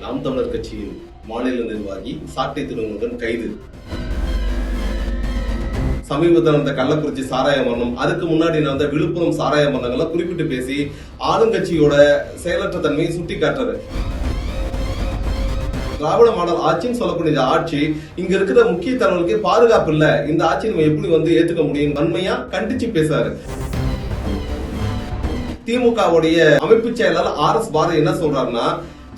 நாம் தமிழர் கட்சியின் மாநில நிர்வாகி சாட்டை திருமணத்துடன் கைது. சமீபத்தில் நடந்த கள்ளக்குறிச்சி சாராய மரணம் அதுக்கு முன்னாடி நடந்த விழுப்புரம் சாராய மரணங்களை குறிப்பிட்டு பேசி ஆளுங்கட்சியோட செயலற்ற தன்மையை சுட்டி காட்டுறாரு திராவிட மாடல் ஆட்சின்னு சொல்லக்கூடிய இந்த ஆட்சி இங்க இருக்கிற முக்கிய தலைவர்களுக்கு பாதுகாப்பு இல்ல. இந்த ஆட்சி நம்ம எப்படி வந்து ஏத்துக்க முடியும்? வன்மையா கண்டிச்சு பேசாரு திமுகவுடைய அமைப்பு செயலாளர் ஆர் எஸ் பாரதி என்ன சொல்றாருன்னா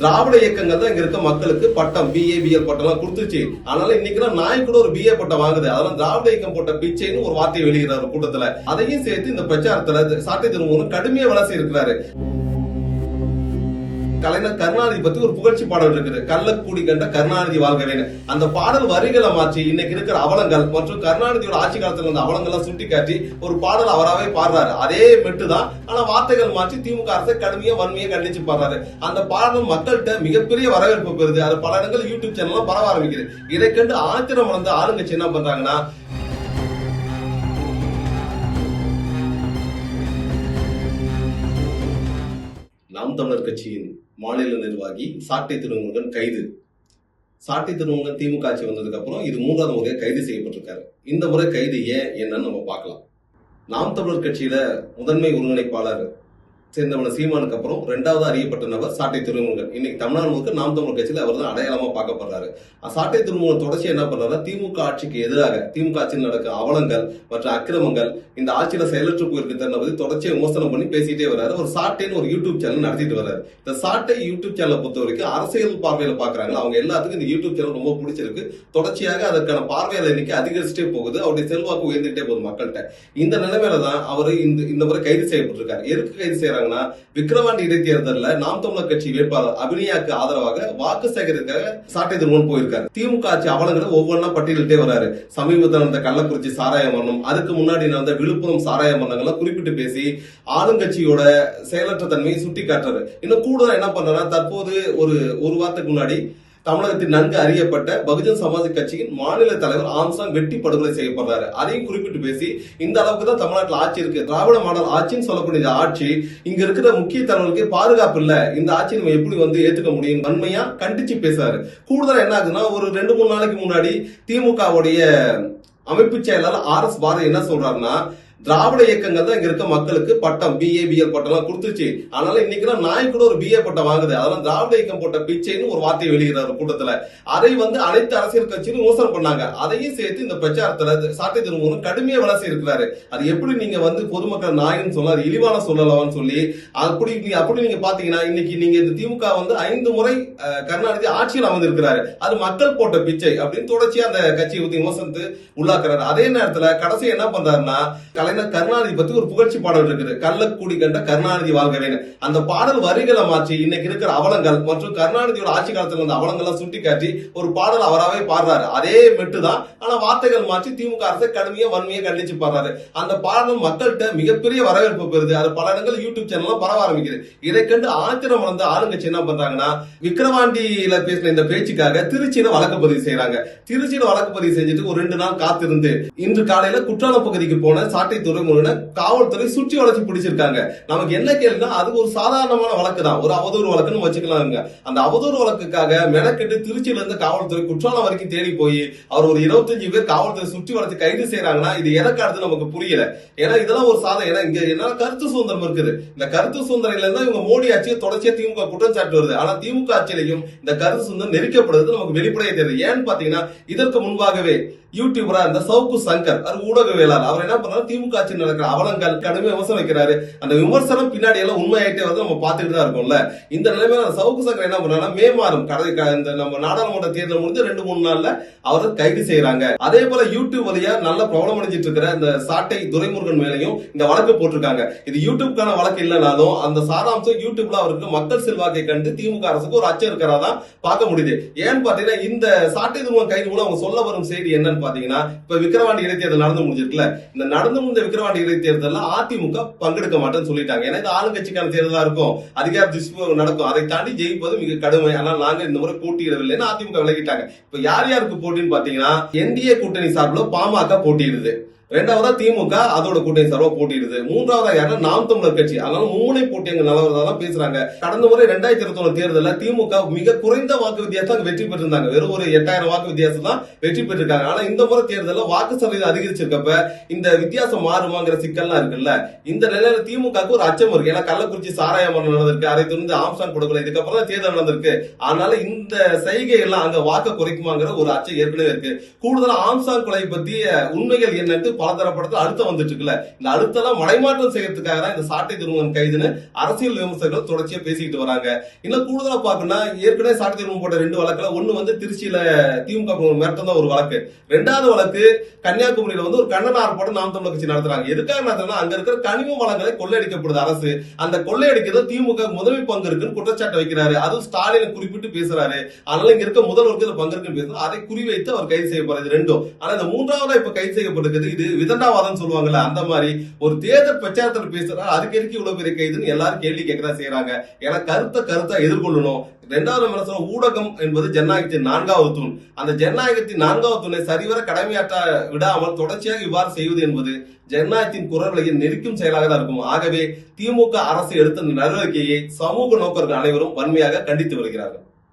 திராவிட இயக்கங்கள் தான் இங்க இருக்க மக்களுக்கு பட்டம் பிஏ பிஎல் பட்டம் எல்லாம் கொடுத்துச்சு அதனால இன்னைக்கு நாய் கூட ஒரு பிஏ பட்டம் வாங்குது. அதனால திராவிட இயக்கம் போட்ட பிச்சைன்னு ஒரு வார்த்தையை வெளியிடுறாரு கூட்டத்துல. அதையும் சேர்த்து இந்த பிரச்சாரத்துல சாட்டை திருமணம் கடுமையா வளர்ச்சி இருக்கிறாரு கலைஞர் கருணாநிதி பத்தி ஒரு புகழ்ச்சி பாடல் இருக்குது. கள்ளக்கூடி கண்ட கருணாநிதி வாழ்கவேன்னு அந்த பாடல் வரிகளை மாற்றி இன்னைக்கு இருக்கிற அவலங்கள் மற்றும் கருணாநிதியோட ஆட்சி காலத்துல இருந்த அவலங்கள்லாம் சுட்டி காட்டி ஒரு பாடல் அவராவே பாடுறாரு. அதே மெட்டு தான். ஆனா வார்த்தைகள் மாற்றி திமுக அரசை கடுமையா வன்மையா கண்டிச்சு பாடுறாரு. அந்த பாடல் மக்கள்கிட்ட மிகப்பெரிய வரவேற்பு பெறுது. அது பல இடங்கள் யூடியூப் சேனல்லாம் பரவ ஆரம்பிக்குது. இதை கண்டு ஆத்திரம் வளர்ந்த ஆளுங்கட்சி என்ன பண்றாங்கன்னா நாம் தமிழர் கட்சியின் மாநில நிர்வாகி சாட்டை திருமகன் கைது. சாட்டை திருமகன் திமுக ஆட்சி வந்ததுக்கு அப்புறம் இது மூன்றாவது முறையாக கைது செய்யப்பட்டிருக்காரு. இந்த முறை கைது ஏன் என்னன்னு நம்ம பார்க்கலாம். நாம் தமிழர் கட்சியில முதன்மை ஒருங்கிணைப்பாளர் சேர்ந்தவன சீமானுக்கு அப்புறம் ரெண்டாவது அறியப்பட்ட நபர் சாட்டை திருமுருகன் இன்னைக்கு தமிழ்நாடு முழுக்க நாம் தமிழ் கட்சியில் அவர் தான் அடையாளமா பார்க்கப்படுறாரு. சாட்டை திருமுருகன் தொடர்ச்சி என்ன பண்றாரு திமுக ஆட்சிக்கு எதிராக திமுக ஆட்சியில் நடக்க அவலங்கள் மற்றும் அக்கிரமங்கள் இந்த ஆட்சியில செயலற்று போயிருக்கிறத பத்தி தொடர்ச்சியை விமர்சனம் பண்ணி பேசிட்டே வர்றாரு. ஒரு சாட்டைன்னு ஒரு யூடியூப் சேனல் நடத்திட்டு வர்றாரு. இந்த சாட்டை யூடியூப் சேனலை பொறுத்த வரைக்கும் அரசியல் பார்வையில பாக்குறாங்க அவங்க எல்லாத்துக்கும் இந்த யூடியூப் சேனல் ரொம்ப பிடிச்சிருக்கு. தொடர்ச்சியாக அதற்கான பார்வையாளர் எண்ணிக்கை அதிகரிச்சுட்டே போகுது. அவருடைய செல்வாக்கு உயர்ந்துகிட்டே போகுது மக்கள்கிட்ட. இந்த நிலைமையில தான் அவர் இந்த இந்த முறை கைது செய்யப்பட்டிருக்காரு. எதுக்கு கைது செய்யறாங்கன்னா விக்ரவாண்டி இடைத்தேர்தலில் நாம் தமிழர் கட்சி வேட்பாளர் அபினியாக்கு ஆதரவாக வாக்கு சேகரிக்காக சாட்டை திருமணம் போயிருக்காரு. திமுக ஆட்சி அவலங்களை ஒவ்வொன்றா பட்டியலிட்டே வராரு. சமீபத்தில் நடந்த கள்ளக்குறிச்சி சாராய மரணம் அதுக்கு முன்னாடி நடந்த விழுப்புரம் சாராய மரணங்களை குறிப்பிட்டு பேசி ஆளுங்கட்சியோட செயலற்ற தன்மையை சுட்டி காட்டுறாரு இன்னும் கூடுதலா என்ன பண்றாருன்னா தற்போது ஒரு ஒரு வாரத்துக்கு முன்னாடி தமிழகத்தில் நன்கு அறியப்பட்ட பகுஜன் சமாஜ் கட்சியின் மாநில தலைவர் ஆம்சாங் வெட்டி படுகொலை செய்யப்படுறாரு. அதையும் குறிப்பிட்டு பேசி இந்த அளவுக்கு தான் தமிழ்நாட்டில் ஆட்சி இருக்கு. திராவிட மாடல் ஆட்சின்னு சொல்லக்கூடிய ஆட்சி இங்க இருக்கிற முக்கிய தலைவர்களுக்கு பாதுகாப்பு இல்ல. இந்த ஆட்சி நம்ம எப்படி வந்து ஏத்துக்க முடியும்? வன்மையா கண்டிச்சு பேசுறாரு. கூடுதலா என்ன ஆகுதுன்னா ஒரு ரெண்டு மூணு நாளைக்கு முன்னாடி திமுகவுடைய அமைப்பு செயலாளர் ஆர் எஸ் பாரதி என்ன சொல்றாருன்னா திராவிட இயக்கங்கள் தான் இங்க இருக்க மக்களுக்கு பட்டம் பிஏ பிஎல் பட்டம் எல்லாம் கொடுத்துச்சு அதனால இன்னைக்கு நாய் கூட ஒரு பிஏ பட்டம் வாங்குது. அதனால திராவிட இயக்கம் போட்ட பிச்சைன்னு ஒரு வார்த்தையை வெளியிடுறாரு கூட்டத்துல. அதை வந்து அனைத்து அரசியல் கட்சியும் மோசம் பண்ணாங்க. அதையும் சேர்த்து இந்த பிரச்சாரத்துல சாட்டை திருமணம் கடுமையா வளர்ச்சி இருக்கிறாரு அது எப்படி நீங்க வந்து பொதுமக்கள் நாயின்னு சொல்ல அது இழிவான சொல்லலாம்னு சொல்லி அப்படி அப்படி நீங்க பாத்தீங்கன்னா இன்னைக்கு நீங்க இந்த திமுக வந்து ஐந்து முறை கருணாநிதி ஆட்சியில் அமர்ந்திருக்கிறாரு. அது மக்கள் போட்ட பிச்சை அப்படின்னு தொடர்ச்சியா அந்த கட்சியை பத்தி விமர்சனத்து உள்ளாக்குறாரு. அதே நேரத்துல கடைசி என்ன பண்றாருன்னா பாத்தீங்கன்னா கருணாநிதி பத்தி ஒரு புகழ்ச்சி பாடல் இருக்குது. கள்ளக்கூடி கண்ட கருணாநிதி வாழ்கவேன்னு அந்த பாடல் வரிகளை மாற்றி இன்னைக்கு இருக்கிற அவலங்கள் மற்றும் கருணாநிதியோட ஆட்சி காலத்துல இருந்த அவலங்கள்லாம் சுட்டி காட்டி ஒரு பாடல் அவராவே பாடுறாரு. அதே மெட்டு தான். ஆனா வார்த்தைகள் மாற்றி திமுக அரசை கடுமையா வன்மையா கண்டிச்சு பாடுறாரு. அந்த பாடல் மக்கள்கிட்ட மிகப்பெரிய வரவேற்பு பெறுது. அது பல இடங்கள் யூடியூப் சேனல்லாம் பரவ ஆரம்பிக்குது. இதை கண்டு ஆத்திரம் வளர்ந்த ஆளுங்கட்சி என்ன பண்றாங்கன்னா விக்கிரவாண்டியில பேசின இந்த பேச்சுக்காக திருச்சியில வழக்கு பதிவு செய்யறாங்க திருச்சியில வழக்கு பதிவு செஞ்சுட்டு ஒரு ரெண்டு நாள் காத்திருந்து இன்று காலையில குற்றாலம் பகுதிக்கு போன சாட்டை துறைமுருகனை காவல்துறை சுற்றி வளர்ச்சி பிடிச்சிருக்காங்க. நமக்கு என்ன கேள்வினா அது ஒரு சாதாரணமான வழக்கு தான். ஒரு அவதூறு வழக்குன்னு வச்சுக்கலாங்க அந்த அவதூறு வழக்குக்காக மெனக்கெட்டு திருச்சியில இருந்து காவல்துறை குற்றாலம் வரைக்கும் தேடி போய் அவர் ஒரு இருபத்தஞ்சு பேர் காவல்துறை சுற்றி வளர்த்து கைது செய்யறாங்கன்னா இது எனக்கு அடுத்து நமக்கு புரியல. ஏன்னா இதெல்லாம் ஒரு சாதனை. ஏன்னா இங்க என்ன கருத்து சுதந்திரம் இருக்குது? இந்த கருத்து சுதந்திரம் இல்லைன்னா இவங்க மோடி ஆட்சியை தொடர்ச்சியா திமுக குற்றம் சாட்டு வருது. ஆனா திமுக ஆட்சியிலையும் இந்த கருத்து சுதந்திரம் நெருக்கப்படுறது நமக்கு வெளிப்படையே தெரியுது. ஏன்னு பாத்தீங்கன்னா இதற்கு முன்பாகவே யூடியூபரா இருந்த சவுக்கு சங்கர் அவர் ஊடகவியலாளர். அவர் என்ன பண்றாரு திமுக ஆட்சி நடக்கிற அவலங்கள் கடுமையா விமர்சனம் வைக்கிறாரு அந்த விமர்சனம் பின்னாடி எல்லாம் உண்மையாயிட்டே வந்து நம்ம பார்த்துட்டு தான் இருக்கோம்ல. இந்த நிலைமையில அந்த சவுக்கு சங்கர் என்ன பண்றாருன்னா மே மாதம் கடை இந்த நம்ம நாடாளுமன்ற தேர்தல் முடிஞ்சு ரெண்டு மூணு நாள்ல அவர் கைது செய்யறாங்க அதே போல யூடியூப் வழியா நல்ல பிரபலம் அடைஞ்சிட்டு இருக்கிற இந்த சாட்டை துரைமுருகன் மேலையும் இந்த வழக்கு போட்டிருக்காங்க. இது யூடியூப்கான வழக்கு இல்லைனாலும் அந்த சாராம்சம் யூடியூப்ல அவருக்கு மக்கள் செல்வாக்கை கண்டு திமுக அரசுக்கு ஒரு அச்சம் இருக்கிறதா பார்க்க முடியுது. ஏன்னு பாத்தீங்கன்னா இந்த சாட்டை துருவம் கைது கூட அவங்க சொல்ல வரும் செய்தி என்னன்னு பாத்தீங்கன்னா இப்ப விக்கிரவாண்டி இடைத்தேர்தல் நடந்து முடிஞ்சிருக்குல்ல. இந்த நடந்து முடிந்த விக்கிரவாண்டி இடைத்தேர்தல்ல அதிமுக பங்கெடுக்க மாட்டேன்னு சொல்லிட்டாங்க. ஏன்னா இது ஆளுங்கட்சிக்கான தேர்தலா இருக்கும். அதிகார துஷ்பிரயோகம் நடக்கும். அதை தாண்டி ஜெயிப்பது மிக கடுமை. ஆனால் நாங்க இந்த முறை போட்டியிடவில்லைன்னு அதிமுக விலகிட்டாங்க இப்ப யார் யாருக்கு போட்டின்னு பாத்தீங்கன்னா என்டிஏ கூட்டணி சார்பில் பாமக போட்டியிடுது. ரெண்டாவதா திமுக அதோட கூட்டணி சார்பா போட்டிடுது. மூன்றாவதா யாருன்னா நாம் தமிழர் கட்சி. அதனால மூணை போட்டி அங்க நிலவரதா பேசுறாங்க. கடந்த முறை ரெண்டாயிரத்தி இருபத்தி ஒண்ணு தேர்தலில் திமுக மிக குறைந்த வாக்கு வித்தியாசம் வெற்றி பெற்றிருந்தாங்க. வெறும் ஒரு எட்டாயிரம் வாக்கு வித்தியாசம் தான் வெற்றி பெற்றிருக்காங்க. ஆனா இந்த முறை தேர்தலில் வாக்கு சதவீதம் அதிகரிச்சிருக்கப்ப இந்த வித்தியாசம் மாறுமாங்கிற சிக்கல்லாம் இருக்குல்ல. இந்த நிலையில திமுகவுக்கு ஒரு அச்சம் இருக்கு. ஏன்னா கள்ளக்குறிச்சி சாராய மரணம் நடந்திருக்கு. அதை தொடர்ந்து ஆம்சான் கொடுக்கல. இதுக்கப்புறம் தான் தேர்தல் நடந்திருக்கு. அதனால இந்த செய்கை எல்லாம் அங்க வாக்க குறைக்குமாங்கிற ஒரு அச்சம் ஏற்கனவே இருக்கு. கூடுதலா ஆம்சான் கொலை பத்தி உண்மைகள் என்னன்ட்டு பலதரப்படுத்த அழுத்தம் வந்துட்டு இருக்குல்ல இந்த அழுத்தம் மலைமாற்றம் செய்யறதுக்காக தான் இந்த சாட்டை திருமணம் கைதுன்னு அரசியல் விமர்சகர்கள் தொடர்ச்சியா பேசிக்கிட்டு வராங்க. இன்னும் கூடுதலா பாக்கணும்னா ஏற்கனவே சாட்டை திருமணம் போட்ட ரெண்டு வழக்குல ஒண்ணு வந்து திருச்சியில திமுக மிரட்டம் ஒரு வழக்கு. ரெண்டாவது வழக்கு கன்னியாகுமரியில வந்து ஒரு கண்ணன் ஆர்ப்பாட்டம் நாம் தமிழர் கட்சி நடத்துறாங்க. எதுக்காக நடத்துறாங்க அங்க இருக்கிற கனிம வளங்களை கொள்ளையடிக்கப்படுது அரசு. அந்த கொள்ளையடிக்கிறது திமுக முதன்மை பங்கு இருக்குன்னு குற்றச்சாட்டு வைக்கிறாரு. அதுவும் ஸ்டாலினை குறிப்பிட்டு பேசுறாரு. அதனால இங்க இருக்க முதல்வருக்கு பங்கு இருக்குன்னு பேசுறாரு. அதை குறிவைத்து அவர் கைது செய்யப்படுறது ரெண்டும். ஆனா இந்த மூன்றாவதா இப்ப கைது செய்யப்பட்டிருக்கிறது இது விதண்டாவாதம் சொல்லுவாங்கல்ல அந்த மாதிரி ஒரு தேர்தல் பிரச்சாரத்தில் பேசுறா அதுக்கு எதுக்கு இவ்வளவு பெரிய கைதுன்னு எல்லாரும் கேள்வி கேட்கறா செய்யறாங்க ஏன்னா கருத்தை கருத்தை எதிர்கொள்ளணும். ரெண்டாவது மனசுல ஊடகம் என்பது ஜனநாயகத்தின் நான்காவது தூண். அந்த ஜனநாயகத்தின் நான்காவது தூணை சரிவர கடமையாற்ற விடாமல் தொடர்ச்சியாக இவ்வாறு செய்வது என்பது ஜனநாயகத்தின் குரல்களை நெருக்கும் செயலாக தான் இருக்கும். ஆகவே திமுக அரசு எடுத்த நடவடிக்கையை சமூக நோக்கர்கள் அனைவரும் வன்மையாக கண்டித்து வருகிறார்கள்.